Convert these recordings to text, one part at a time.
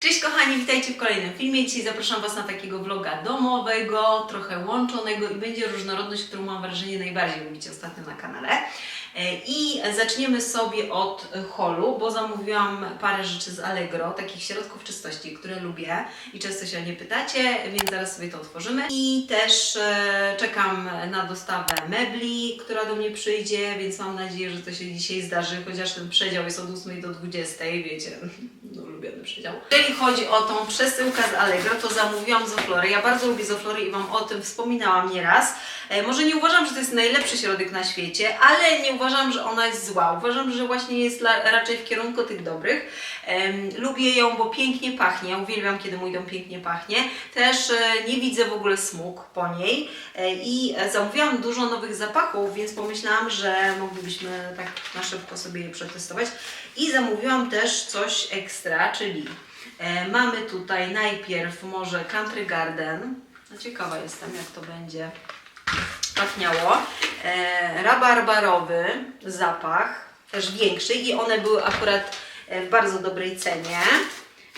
Cześć kochani, witajcie w kolejnym filmie. Dzisiaj zapraszam Was na takiego vloga domowego, trochę łączonego i będzie różnorodność, którą mam wrażenie najbardziej lubicie ostatnio na kanale. E, I zaczniemy sobie od holu, bo zamówiłam parę rzeczy z Allegro, takich środków czystości, które lubię i często się o nie pytacie, więc zaraz sobie to otworzymy. I też e, czekam na dostawę mebli, która do mnie przyjdzie, więc mam nadzieję, że to się dzisiaj zdarzy, chociaż ten przedział jest od 8 do 20, wiecie, no, ulubiony przedział. Jeżeli chodzi o tą przesyłkę z Allegro, to zamówiłam Zoflory. Ja bardzo lubię Zoflory i Wam o tym wspominałam nieraz. E, może nie uważam, że to jest najlepszy środek na świecie, ale nie uważam, że ona jest zła. Uważam, że właśnie jest raczej w kierunku tych dobrych. Lubię ją, bo pięknie pachnie. Uwielbiam, kiedy mój dom pięknie pachnie. Też e, nie widzę w ogóle smug po niej. E, I e, zamówiłam dużo nowych zapachów, więc pomyślałam, że moglibyśmy tak na szybko sobie je przetestować. I zamówiłam też coś ekstra, czyli mamy tutaj najpierw może Country Garden. No ciekawa jestem, jak to będzie pachniało. E, rabarbarowy zapach, też większy i one były akurat e, w bardzo dobrej cenie.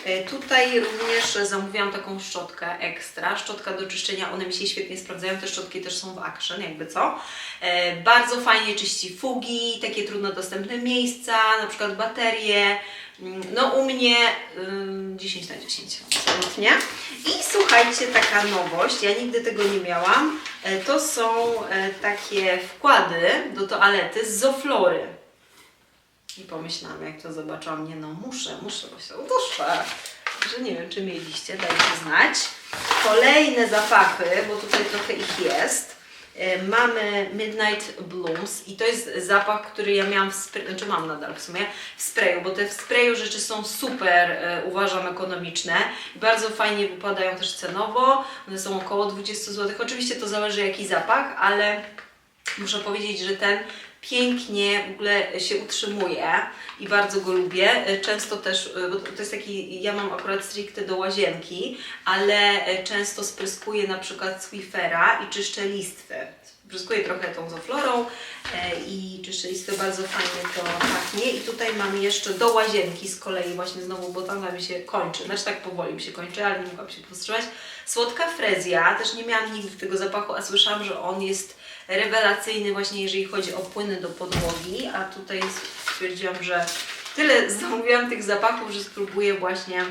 E, Tutaj również zamówiłam taką szczotkę ekstra, szczotka do czyszczenia, one mi się świetnie sprawdzają, te szczotki też są w Action, jakby co. E, Bardzo fajnie czyści fugi, takie trudno dostępne miejsca, na przykład baterie. Mm, No u mnie ym, 10 na 10, absolutnie. I słuchajcie, taka nowość, ja nigdy tego nie miałam, e, to są takie wkłady do toalety z Zoflory. I pomyślałam, jak to zobaczyłam, nie no muszę, muszę, bo się uduszę. Że nie wiem, czy mieliście, dajcie znać. Kolejne zapachy, bo tutaj trochę ich jest. E, Mamy Midnight Blooms i to jest zapach, który ja miałam w sprayu, znaczy mam nadal w sumie, w sprayu, bo te w sprayu rzeczy są super, e, uważam, ekonomiczne. Bardzo fajnie wypadają też cenowo, one są około 20 zł. Oczywiście to zależy jaki zapach, ale muszę powiedzieć, że ten pięknie w ogóle się utrzymuje i bardzo go lubię. E, Często też, e, bo to jest taki, ja mam akurat stricte do łazienki, ale e, często spryskuję na przykład Swifera i czyszczę listwy. Spryskuję trochę tą zoflorą i czyszczę listwy, bardzo fajnie to pachnie. I tutaj mam jeszcze do łazienki z kolei właśnie znowu, bo tam mi się kończy, znaczy tak powoli mi się kończy, ale nie mogłam się powstrzymać. Słodka frezja, też nie miałam nigdy tego zapachu, a słyszałam, że on jest rewelacyjny właśnie jeżeli chodzi o płyny do podłogi, a tutaj stwierdziłam, że tyle zamówiłam tych zapachów, że spróbuję właśnie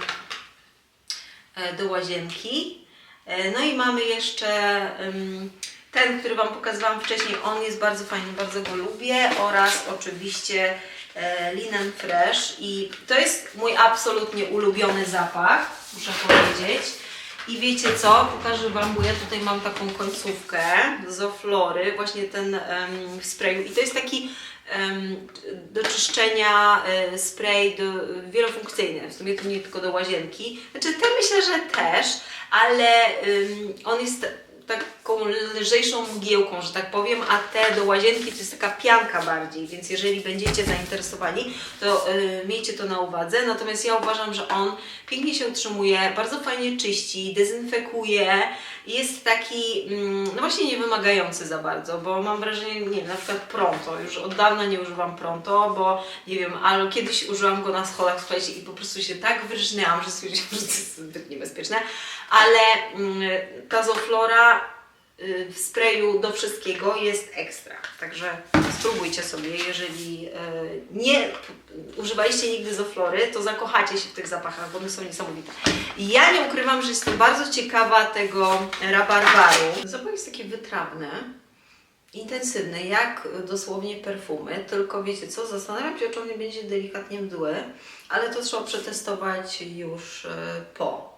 e, do łazienki. E, No i mamy jeszcze ten, który Wam pokazywałam wcześniej, on jest bardzo fajny, bardzo go lubię oraz oczywiście e, Linen Fresh i to jest mój absolutnie ulubiony zapach, muszę powiedzieć. I wiecie co? Pokażę Wam, bo ja tutaj mam taką końcówkę z Oflory, właśnie ten em, w sprayu. I to jest taki em, do czyszczenia e, spray do, wielofunkcyjny. W sumie to nie tylko do łazienki. Znaczy ten myślę, że też, ale em, on jest taką lżejszą mgiełką, że tak powiem, a te do łazienki to jest taka pianka bardziej, więc jeżeli będziecie zainteresowani, to y, miejcie to na uwadze. Natomiast ja uważam, że on pięknie się utrzymuje, bardzo fajnie czyści, dezynfekuje, jest taki, mm, no właśnie nie wymagający za bardzo, bo mam wrażenie, nie wiem, na przykład Pronto, już od dawna nie używam Pronto, bo nie wiem, ale kiedyś użyłam go na schodach, słuchajcie, i po prostu się tak wyrżnęłam, że stwierdziłam, że to jest zbyt niebezpieczne, ale mm, ta Zoflora y, w sprayu do wszystkiego jest ekstra. Także spróbujcie sobie, jeżeli y, nie używaliście nigdy Zoflory, to zakochacie się w tych zapachach, bo one są niesamowite. Ja nie ukrywam, że jestem bardzo ciekawa tego rabarbaru. Zapach jest taki wytrawny, intensywny, jak dosłownie perfumy, tylko wiecie co, zastanawiam się, czy on nie będzie delikatnie mdły, ale to trzeba przetestować już y, po.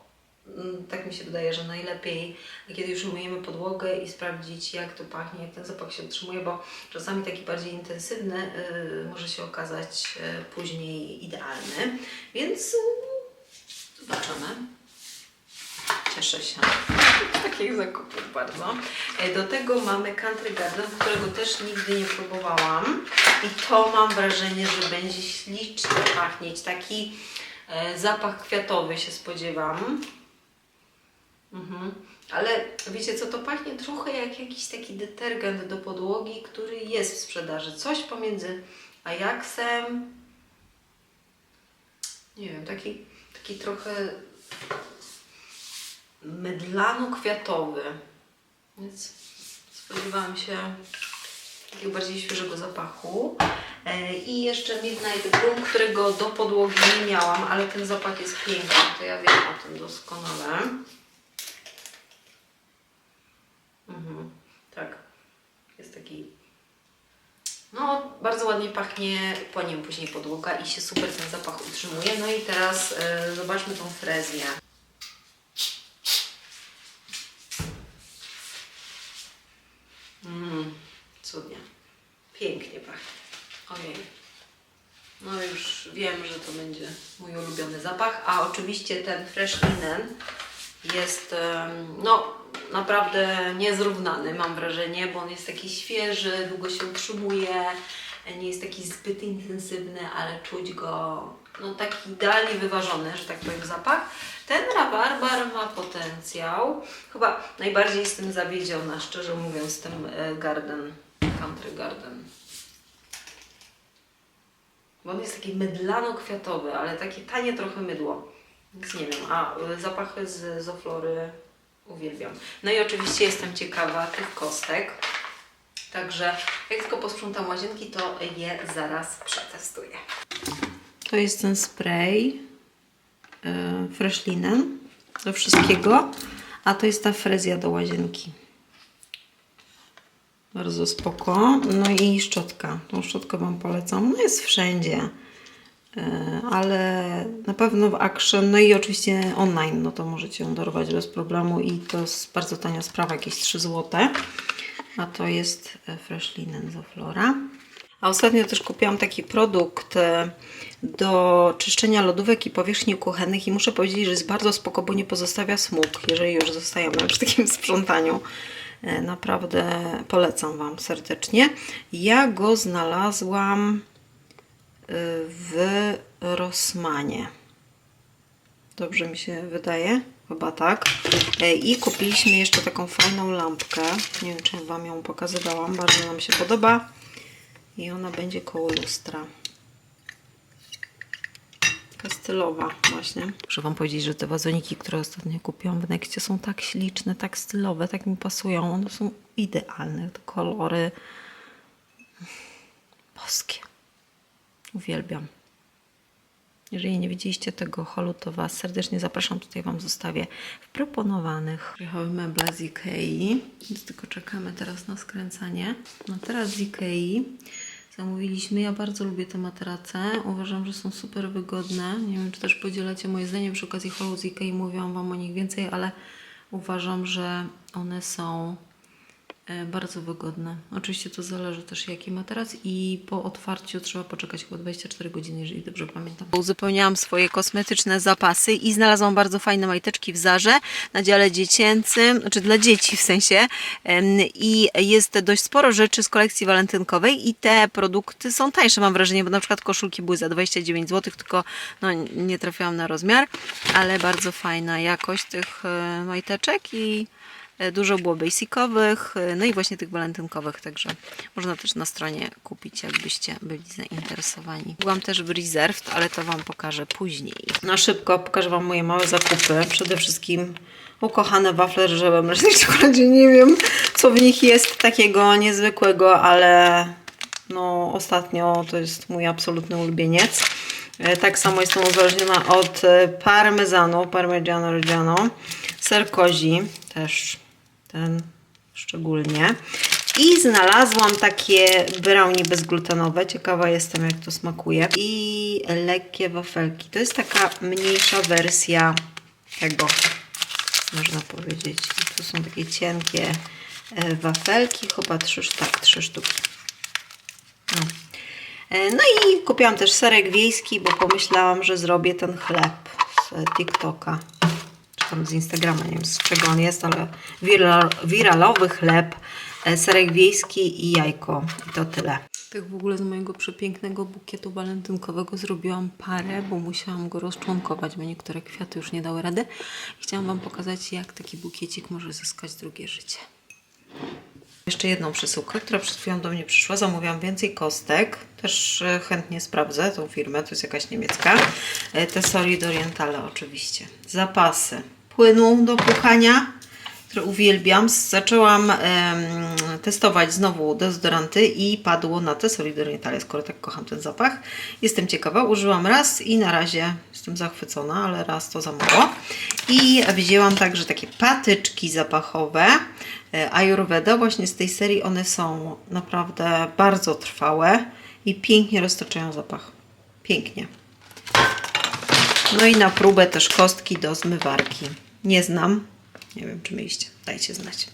Mm, Tak mi się wydaje, że najlepiej, kiedy już myjemy podłogę i sprawdzić, jak to pachnie, jak ten zapach się utrzymuje, bo czasami taki bardziej intensywny y, może się okazać y, później idealny. Więc y, zobaczymy. Cieszę się takich zakupów bardzo. E, Do tego mamy Country Garden, którego też nigdy nie próbowałam. I to mam wrażenie, że będzie ślicznie pachnieć. Taki e, zapach kwiatowy się spodziewam. Mhm. Ale wiecie co, to pachnie trochę jak jakiś taki detergent do podłogi, który jest w sprzedaży. Coś pomiędzy Ajaxem, nie wiem, taki taki trochę mydlano-kwiatowy. Więc spodziewałam się takiego bardziej świeżego zapachu. E, I jeszcze Midnight Bloom, którego do podłogi nie miałam, ale ten zapach jest piękny, to ja wiem o tym doskonale. Bardzo ładnie pachnie, po nim później podłoga i się super ten zapach utrzymuje. No i teraz e, zobaczmy tą frezję. Mm, cudnie. Pięknie pachnie. Ojej. No już wiem, że to będzie mój ulubiony zapach, a oczywiście ten Fresh Linen jest no naprawdę niezrównany mam wrażenie, bo on jest taki świeży, długo się utrzymuje, nie jest taki zbyt intensywny, ale czuć go no taki idealnie wyważony, że tak powiem zapach. Ten rabarbar ma potencjał. Chyba najbardziej jestem zawiedziona, szczerze mówiąc, tym e, Garden, Country Garden. Bo on jest taki mydlano-kwiatowy, ale takie tanie trochę mydło. Więc nie wiem, a y, zapachy z Zoflory uwielbiam. No i oczywiście jestem ciekawa tych kostek. Także jak tylko posprzątam łazienki, to je zaraz przetestuję. To jest ten spray yy, do wszystkiego, a to jest ta frezja do łazienki. Bardzo spoko. No i szczotka. Tą szczotkę Wam polecam. No jest wszędzie. E, Ale na pewno w Action, no i oczywiście online, no to możecie ją darować bez problemu i to jest bardzo tania sprawa, jakieś 3 zł. A to jest e, Fresh Linen Zoflora. A ostatnio też kupiłam taki produkt e, do czyszczenia lodówek i powierzchni kuchennych i muszę powiedzieć, że jest bardzo spoko, bo nie pozostawia smug, jeżeli już zostajemy przy takim sprzątaniu. E, Naprawdę polecam Wam serdecznie. Ja go znalazłam w Rossmanie. Dobrze mi się wydaje? Chyba tak. E, I kupiliśmy jeszcze taką fajną lampkę. Nie wiem, czy Wam ją pokazywałam. Bardzo nam się podoba. I ona będzie koło lustra. Taka stylowa właśnie. Muszę Wam powiedzieć, że te wazoniki, które ostatnio kupiłam w Nexcie są tak śliczne, tak stylowe, tak mi pasują. One są idealne. Te kolory boskie. Uwielbiam. Jeżeli nie widzieliście tego holu, to Was serdecznie zapraszam. Tutaj Wam zostawię w proponowanych. Przyjechały meble z Ikei, więc tylko czekamy teraz na skręcanie. No teraz z Ikei zamówiliśmy. Ja bardzo lubię te materace. Uważam, że są super wygodne. Nie wiem, czy też podzielacie moje zdanie. Przy okazji holu z Ikei mówiłam Wam o nich więcej, ale uważam, że one są Bardzo wygodne. Oczywiście to zależy też jaki materac i po otwarciu trzeba poczekać chyba 24 godziny, jeżeli dobrze pamiętam. Uzupełniałam swoje kosmetyczne zapasy i znalazłam bardzo fajne majteczki w Zarze na dziale dziecięcym, znaczy dla dzieci w sensie i jest dość sporo rzeczy z kolekcji walentynkowej i te produkty są tańsze mam wrażenie, bo na przykład koszulki były za 29 zł, tylko no, nie trafiłam na rozmiar, ale bardzo fajna jakość tych e, majteczek i E, Dużo było basicowych, e, no i właśnie tych walentynkowych, także można też na stronie kupić, jakbyście byli zainteresowani. Byłam też w Reserved, ale to Wam pokażę później. Na szybko pokażę Wam moje małe zakupy. Przede wszystkim ukochane wafle ryżowe mlecznej czekoladzie. Nie wiem, co w nich jest takiego niezwykłego, ale no ostatnio to jest mój absolutny ulubieniec. E, Tak samo jestem uzależniona od e, parmezanu, parmigiano reggiano, ser kozi, też ten szczególnie. I znalazłam takie brownie bezglutenowe. Ciekawa jestem, jak to smakuje. I lekkie wafelki. To jest taka mniejsza wersja tego, można powiedzieć. I tu są takie cienkie e, wafelki, chyba trzy, tak, trzy sztuki. No. E, No i kupiłam też serek wiejski, bo pomyślałam, że zrobię ten chleb z TikToka. Tam z Instagrama, nie wiem z czego on jest, ale viral, wiralowy chleb, e, serek wiejski i jajko. I to tyle. Tak w ogóle z mojego przepięknego bukietu walentynkowego zrobiłam parę, bo musiałam go rozczłonkować, bo niektóre kwiaty już nie dały rady. Chciałam Wam pokazać, jak taki bukiecik może zyskać drugie życie. Jeszcze jedną przesyłkę, która przed chwilą do mnie przyszła. Zamówiłam więcej kostek. Też e, chętnie sprawdzę tą firmę, to jest jakaś niemiecka. E, Tesori d'Orientale oczywiście. Zapasy płynu do puchania, które uwielbiam. Zaczęłam em, testować znowu dezodoranty i padło na Tesori d'Orientale, skoro tak kocham ten zapach. Jestem ciekawa, użyłam raz i na razie jestem zachwycona, ale raz to za mało. I wzięłam także takie patyczki zapachowe e, Ayurveda. Właśnie z tej serii one są naprawdę bardzo trwałe i pięknie roztaczają zapach. Pięknie. No i na próbę też kostki do zmywarki. Nie znam. Nie wiem, czy mieliście. Dajcie znać.